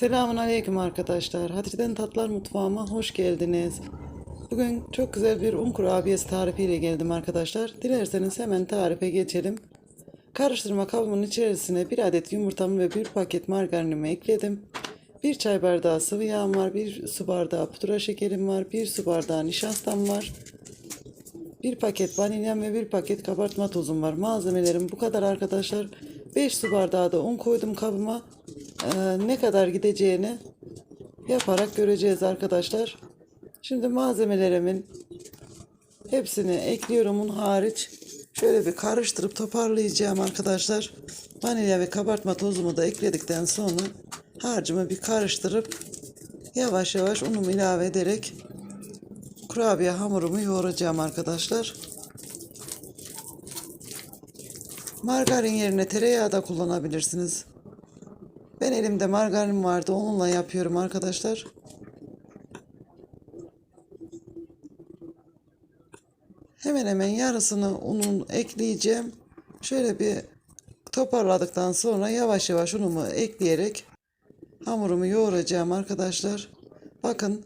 Selamun Aleyküm arkadaşlar. Hatice'den Tatlar Mutfağıma hoş geldiniz. Bugün çok güzel bir un kurabiyesi tarifiyle geldim arkadaşlar. Dilerseniz hemen tarife geçelim. Karıştırma kabımın içerisine bir adet yumurtamı ve bir paket margarinimi ekledim. Bir çay bardağı sıvı yağım var, bir su bardağı pudra şekerim var, bir su bardağı nişastam var. Bir paket vanilyam ve bir paket kabartma tozum var. Malzemelerim bu kadar arkadaşlar. 5 su bardağı da un koydum kabıma. Ee, ne kadar gideceğini yaparak göreceğiz arkadaşlar. Şimdi malzemelerimin hepsini ekliyorum un hariç. Şöyle bir karıştırıp toparlayacağım arkadaşlar. Vanilya ve kabartma tozumu da ekledikten sonra harcımı bir karıştırıp yavaş yavaş unumu ilave ederek kurabiye hamurumu yoğuracağım arkadaşlar. Margarin yerine tereyağı da kullanabilirsiniz. Ben elimde margarin vardı onunla yapıyorum arkadaşlar. Hemen hemen yarısını unun ekleyeceğim. Şöyle bir toparladıktan sonra yavaş yavaş unumu ekleyerek hamurumu yoğuracağım arkadaşlar. Bakın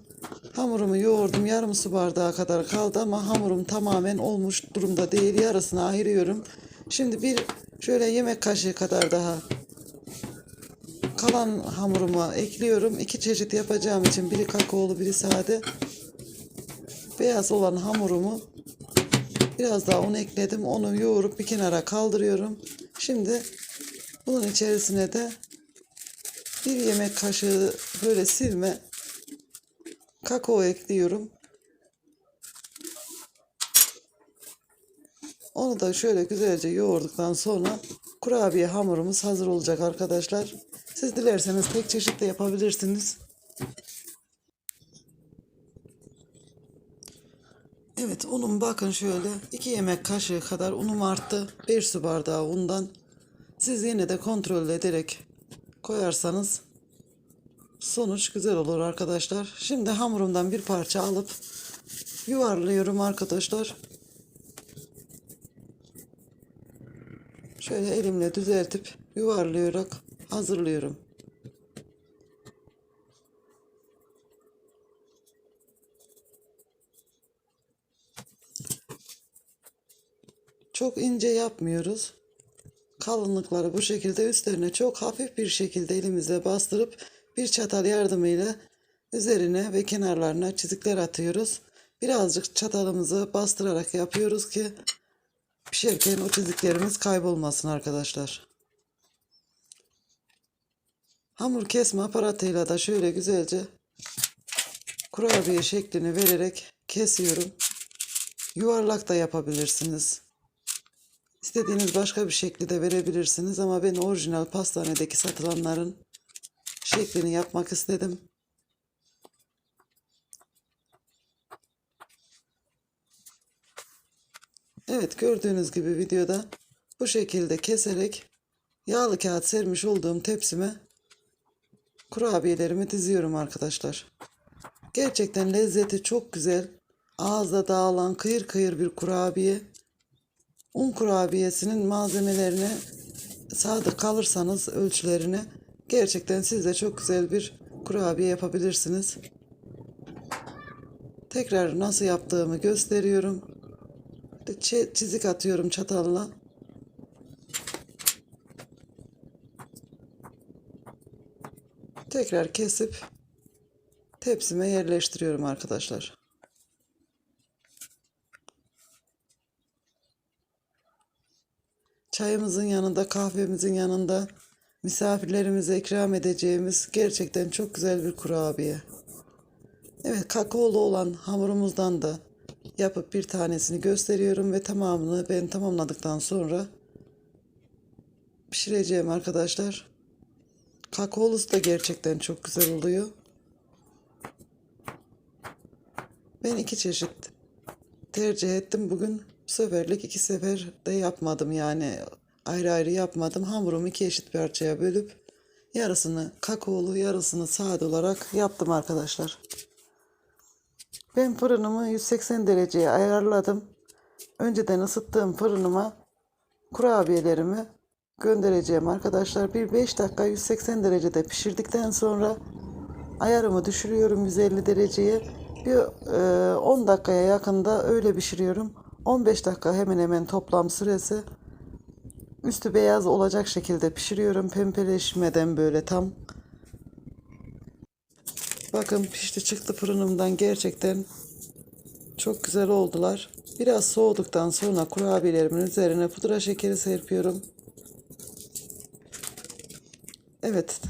hamurumu yoğurdum. Yarım su bardağı kadar kaldı ama hamurum tamamen olmuş durumda değil. Yarısını ayırıyorum. Şimdi bir şöyle yemek kaşığı kadar daha kalan hamuruma ekliyorum. İki çeşit yapacağım için biri kakaolu biri sade. Beyaz olan hamurumu biraz daha un ekledim. Onu yoğurup bir kenara kaldırıyorum. Şimdi bunun içerisine de bir yemek kaşığı böyle silme kakao ekliyorum. Onu da şöyle güzelce yoğurduktan sonra kurabiye hamurumuz hazır olacak arkadaşlar. Siz dilerseniz tek çeşit de yapabilirsiniz. Evet unum bakın şöyle 2 yemek kaşığı kadar unum arttı. 1 su bardağı undan. Siz yine de kontrol ederek koyarsanız sonuç güzel olur arkadaşlar. Şimdi hamurumdan bir parça alıp yuvarlıyorum arkadaşlar. Şöyle elimle düzeltip yuvarlayarak hazırlıyorum. Çok ince yapmıyoruz. Kalınlıkları bu şekilde üstlerine çok hafif bir şekilde elimizle bastırıp bir çatal yardımıyla üzerine ve kenarlarına çizikler atıyoruz. Birazcık çatalımızı bastırarak yapıyoruz ki pişerken o çiziklerimiz kaybolmasın arkadaşlar. Hamur kesme aparatıyla da şöyle güzelce kurabiye şeklini vererek kesiyorum. Yuvarlak da yapabilirsiniz. İstediğiniz başka bir şekli de verebilirsiniz ama ben orijinal pastanedeki satılanların şeklini yapmak istedim. Evet gördüğünüz gibi videoda bu şekilde keserek yağlı kağıt sermiş olduğum tepsime kurabiyelerimi diziyorum arkadaşlar. Gerçekten lezzeti çok güzel. Ağızda dağılan kıyır kıyır bir kurabiye. Un kurabiyesinin malzemelerine sadık kalırsanız ölçülerine gerçekten siz de çok güzel bir kurabiye yapabilirsiniz. Tekrar nasıl yaptığımı gösteriyorum. Çizik atıyorum çatalla. Tekrar kesip tepsime yerleştiriyorum arkadaşlar. Çayımızın yanında, kahvemizin yanında misafirlerimize ikram edeceğimiz gerçekten çok güzel bir kurabiye. Evet, kakaolu olan hamurumuzdan da yapıp bir tanesini gösteriyorum ve tamamını ben tamamladıktan sonra pişireceğim arkadaşlar. Kakaolusu da gerçekten çok güzel oluyor. Ben iki çeşit tercih ettim. Bugün bu seferlik iki sefer de yapmadım yani ayrı ayrı yapmadım. Hamurumu iki eşit parçaya bölüp yarısını kakaolu yarısını sade olarak yaptım arkadaşlar. Ben fırınımı 180 dereceye ayarladım. Önceden ısıttığım fırınıma kurabiyelerimi göndereceğim arkadaşlar. Bir 5 dakika 180 derecede pişirdikten sonra ayarımı düşürüyorum 150 dereceye. Bir e, 10 dakikaya yakında öyle pişiriyorum. 15 dakika hemen hemen toplam süresi. Üstü beyaz olacak şekilde pişiriyorum. Pembeleşmeden böyle tam. Bakın pişti çıktı fırınımdan gerçekten çok güzel oldular. Biraz soğuduktan sonra kurabiyelerimin üzerine pudra şekeri serpiyorum. Evet.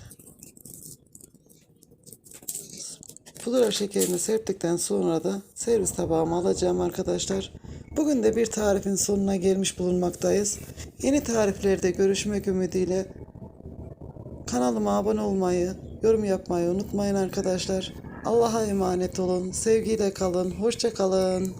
Pudra şekerini serptikten sonra da servis tabağıma alacağım arkadaşlar. Bugün de bir tarifin sonuna gelmiş bulunmaktayız. Yeni tariflerde görüşmek ümidiyle kanalıma abone olmayı, yorum yapmayı unutmayın arkadaşlar. Allah'a emanet olun. Sevgiyle kalın. Hoşça kalın.